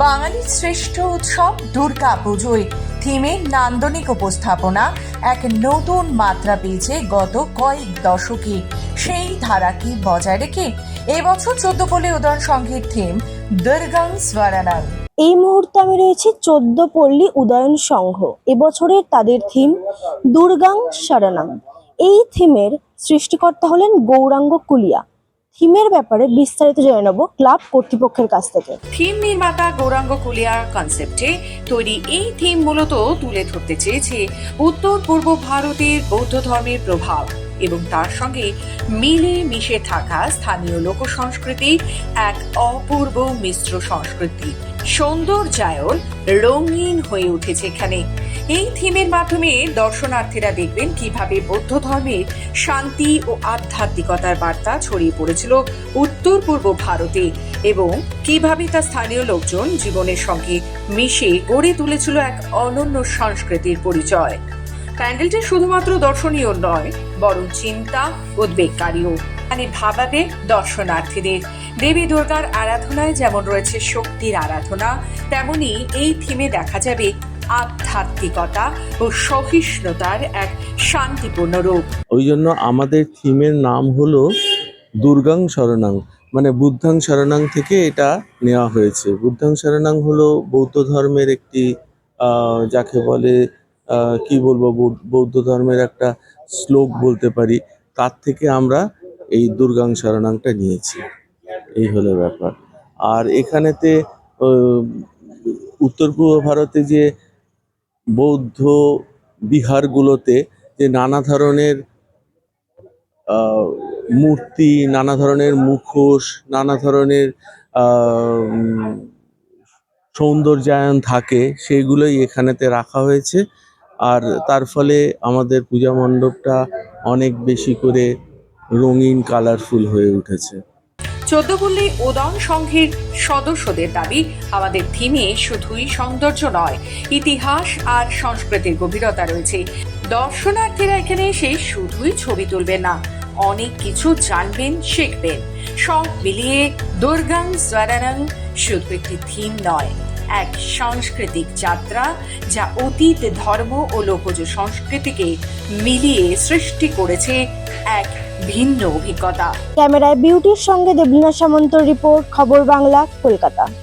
বাঙালির শ্রেষ্ঠ উৎসব দুর্গা পুজোয়। থিমের নান্দনিক উপস্থাপনা, এক নতুন মাত্রা পেয়েছে গত কয়েক দশকে। সেই ধারাকে বজায় রেখে এবছর চোদ্দ কোলে উদয়ন সংঘের থিম দুর্গাং স্বরানাং এই মুহূর্তে আমি রয়েছি চোদ্দ পল্লী উদয়ন সংঘ। এবছরের তাদের থিম দুর্গাং শরণাং এই থিমের সৃষ্টিকর্তা হলেন গৌরাঙ্গ কুলিয়া। থিমের ব্যাপারে বিস্তারিত জেনে নেব ক্লাব কর্তৃপক্ষের কাছ থেকে। থিম নির্মাতা গৌরাঙ্গ কুলিয়ার কনসেপ্টে তৈরি এই থিম মূলত তুলে ধরতে চেয়েছে উত্তর পূর্ব ভারতের বৌদ্ধ ধর্মের প্রভাব। এবং তার সঙ্গে মিলে মিশে থাকা স্থানীয় লোক সংস্কৃতির এক অপূর্ব মিশ্র সংস্কৃতি। সৌন্দর্যায়ন রঙিন হয়ে উঠেছে এখানে। এই থিমের মাধ্যমে দর্শনার্থীরা দেখবেন কীভাবে বৌদ্ধ ধর্মের শান্তি ও আধ্যাত্মিকতার বার্তা ছড়িয়ে পড়েছিল উত্তর পূর্ব ভারতে এবং কীভাবে তা স্থানীয় লোকজন জীবনের সঙ্গে মিশে গড়ে তুলেছিল এক অনন্য সংস্কৃতির পরিচয়। প্যান্ডেলটি শুধুমাত্র দর্শনীয় নয়, বরং চিন্তা, উদ্বেগকারীও। মানে ভাবাবে দর্শনার্থীদের। দেবী দুর্গার আরাধনায় যেমন রয়েছে শক্তির আরাধনা, তেমনি এই থিমে দেখা যাবে আধ্যাত্মিকতা ও সহিষ্ণুতার এক শান্তিপূর্ণ রূপ। ওই জন্য আমাদের থিমের নাম হলো দুর্গাং শরণাং। মানে বুদ্ধাং শরণাং থেকে এটা নেওয়া হয়েছে। বুদ্ধাং শরণাং হলো বৌদ্ধ ধর্মের একটি যাকে বলে কি বলব, বৌদ্ধ ধর্মের একটা শ্লোক বলতে পারি। তার থেকে আমরা এই দুর্গাং শরণাংটা নিয়েছি। এই হলো ব্যাপার। আর এখানেতে উত্তর পূর্ব ভারতে যে বৌদ্ধ বিহারগুলোতে যে নানা ধরনের মূর্তি, নানা ধরনের মুখোশ, নানা ধরনের সৌন্দর্যায়ন থাকে, সেইগুলোই এখানেতে রাখা হয়েছে। আর তার ফলে আমাদের পূজা মণ্ডপটা অনেক বেশি করে রঙিন কালারফুল হয়ে উঠেছে। চোদ্দপল্লী উদয়ন সংঘের সদস্যদের দাবি, আমাদের থিমে শুধুই সৌন্দর্য নয়, ইতিহাস আর সংস্কৃতির গভীরতা রয়েছে। দর্শনার্থীরা এখানে এসে শুধুই ছবি তুলবেন না, অনেক কিছু জানবেন, শিখবেন। সব মিলিয়ে দুর্গাং স্বরানং শুধু একটি থিম নয়। এক সাংস্কৃতিক যাত্রা যা অতীত ধর্ম ও লোকজ সংস্কৃতিকে মিলিয়ে সৃষ্টি করেছে এক ভিন্ন অভিজ্ঞতা। ক্যামেরায় বিউটির সঙ্গে দেবলীনা সামন্ত রিপোর্ট, খবর বাংলা, কলকাতা।